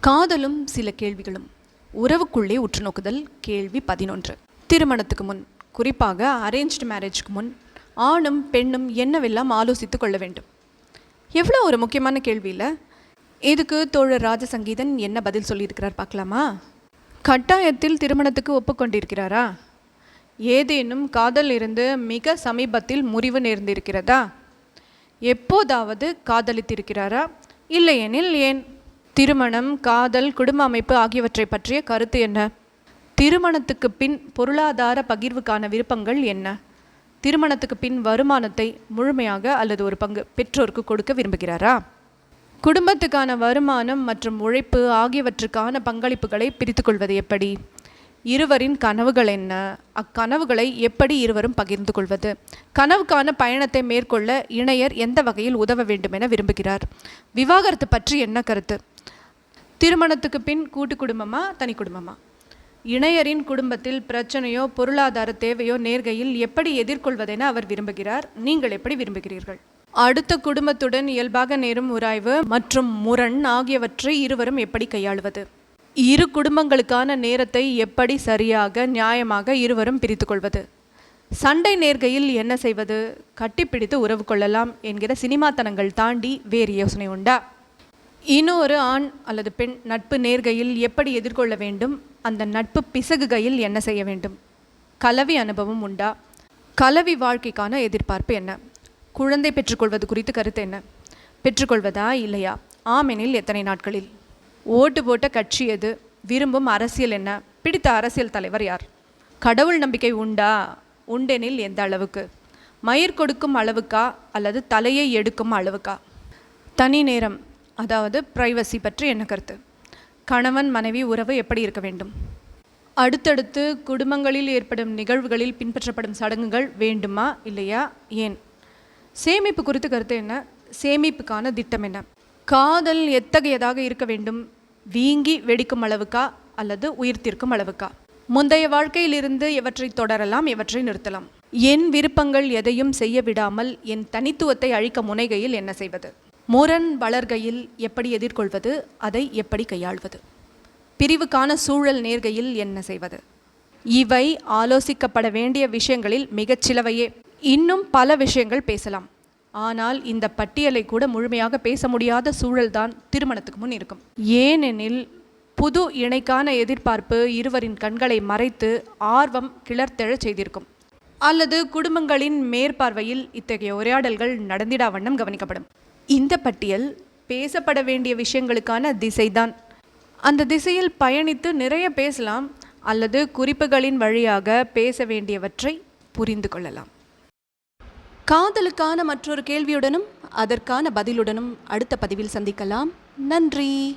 காதலும் சில கேள்விகளும். உறவுக்குள்ளே உற்று நோக்குதல் கேள்வி பதினொன்று. திருமணத்துக்கு முன் குறிப்பாக அரேஞ்ச்டு மேரேஜ்க்கு முன் ஆணும் பெண்ணும் என்னவெல்லாம் ஆலோசித்து கொள்ள வேண்டும்? எவ்வளோ ஒரு முக்கியமான கேள்வி இல்லை இதுக்கு தோழர் ராஜசங்கீதன் என்ன பதில் சொல்லியிருக்கிறார் பார்க்கலாமா? கட்டாயத்தில் திருமணத்துக்கு ஒப்புக்கொண்டிருக்கிறாரா? ஏதேனும் காதல் இருந்து மிக சமீபத்தில் முறிவு நேர்ந்திருக்கிறதா? எப்போதாவது காதலித்திருக்கிறாரா? இல்லையெனில் ஏன்? திருமணம் காதல் குடும்ப அமைப்பு ஆகியவற்றை பற்றிய கருத்து என்ன? திருமணத்துக்கு பின் பொருளாதார பகிர்வுக்கான விருப்பங்கள் என்ன? திருமணத்துக்கு பின் வருமானத்தை முழுமையாக அல்லது ஒரு பங்கு பெற்றோருக்கு கொடுக்க விரும்புகிறாரா? குடும்பத்துக்கான வருமானம் மற்றும் உழைப்பு ஆகியவற்றுக்கான பங்களிப்புகளை பிரித்துக்கொள்வது எப்படி? இருவரின் கனவுகள் என்ன? அக்கனவுகளை எப்படி இருவரும் பகிர்ந்து கொள்வது? கனவுக்கான பயணத்தை மேற்கொள்ள இணையர் எந்த வகையில் உதவ வேண்டும் என விரும்புகிறார்? விவாகரத்து பற்றி என்ன கருத்து? திருமணத்துக்கு பின் கூட்டு குடும்பமா தனி குடும்பமா? இணையரின் குடும்பத்தில் பிரச்சனையோ பொருளாதார தேவையோ நேர்கையில் எப்படி எதிர்கொள்வதென அவர் விரும்புகிறார்? நீங்கள் எப்படி விரும்புகிறீர்கள்? அடுத்த குடும்பத்துடன் இயல்பாக நேரும் உராய்வு மற்றும் முரண் ஆகியவற்றை இருவரும் எப்படி கையாளுவது? இரு குடும்பங்களுக்கான நேரத்தை எப்படி சரியாக நியாயமாக இருவரும் பிரித்து கொள்வது சண்டை நேர்கையில் என்ன செய்வது? கட்டிப்பிடித்து உறவு கொள்ளலாம் என்கிற சினிமாத்தனங்கள் தாண்டி வேறு யோசனை உண்டா? இன்னொரு ஆண் அல்லது பெண் நட்பு நேர்கையில் எப்படி எதிர்கொள்ள வேண்டும்? அந்த நட்பு பிசகுகையில் என்ன செய்ய வேண்டும்? கலவி அனுபவம் உண்டா? கலவி வாழ்க்கைக்கான எதிர்பார்ப்பு என்ன? குழந்தை பெற்றுக்கொள்வது குறித்து கருத்து என்ன? பெற்றுக்கொள்வதா இல்லையா? ஆமெனில் எத்தனை நாட்களில்? ஓட்டு போட்ட கட்சி எது? விரும்பும் அரசியல் என்ன? பிடித்த அரசியல் தலைவர் யார்? கடவுள் நம்பிக்கை உண்டா? உண்டெனில் எந்த அளவுக்கு? மயிர் கொடுக்கும் அளவுக்கா? அல்லது தலையை எடுக்கும் அளவுக்கா? தனி நேரம் அதாவது பிரைவசி பற்றி என்ன கருத்து? கணவன் மனைவி உறவு எப்படி இருக்க வேண்டும்? அடுத்தடுத்து குடும்பங்களில் ஏற்படும் நிகழ்வுகளில் பின்பற்றப்படும் சடங்குகள் வேண்டுமா? இல்லையா? ஏன்? சேமிப்பு குறித்து கருத்து என்ன? சேமிப்புக்கான திட்டம் என்ன? காதல் எத்தகையதாக இருக்க வேண்டும்? வீங்கி வெடிக்கும் அளவுக்கா? அல்லது உயிர்த்திருக்கும் அளவுக்கா? முந்தைய வாழ்க்கையிலிருந்து இவற்றை தொடரலாம் எவற்றை நிறுத்தலாம். என் விருப்பங்கள் எதையும் செய்ய விடாமல் என் தனித்துவத்தை அழிக்க முனைகையில் என்ன செய்வது? முரண் வளர்கையில் எப்படி எதிர்கொள்வது? அதை எப்படி கையாள்வது? பிரிவுக்கான சூழல் நேர்கையில் என்ன செய்வது? இவை ஆலோசிக்கப்பட வேண்டிய விஷயங்களில் மிகச் சிலவையே இன்னும் பல விஷயங்கள் பேசலாம். ஆனால் இந்த பட்டியலை கூட முழுமையாக பேச முடியாத சூழல்தான் திருமணத்துக்கு முன் இருக்கும். ஏனெனில் புது இணைக்கான எதிர்பார்ப்பு இருவரின் கண்களை மறைத்து ஆர்வம் கிளர்த்தெழச் செய்திருக்கும். அல்லது குடும்பங்களின் மேற்பார்வையில் இத்தகைய உரையாடல்கள் நடந்திடா வண்ணம் கவனிக்கப்படும். இந்த பட்டியல் பேசப்பட வேண்டிய விஷயங்களுக்கான திசைதான். அந்த திசையில் பயணித்து நிறைய பேசலாம் அல்லது குறிப்புகளின் வழியாக பேச வேண்டியவற்றை புரிந்து கொள்ளலாம். காதலுக்கான மற்றொரு கேள்வியுடனும் அதற்கான பதிலுடனும் அடுத்த பதிவில் சந்திக்கலாம். நன்றி.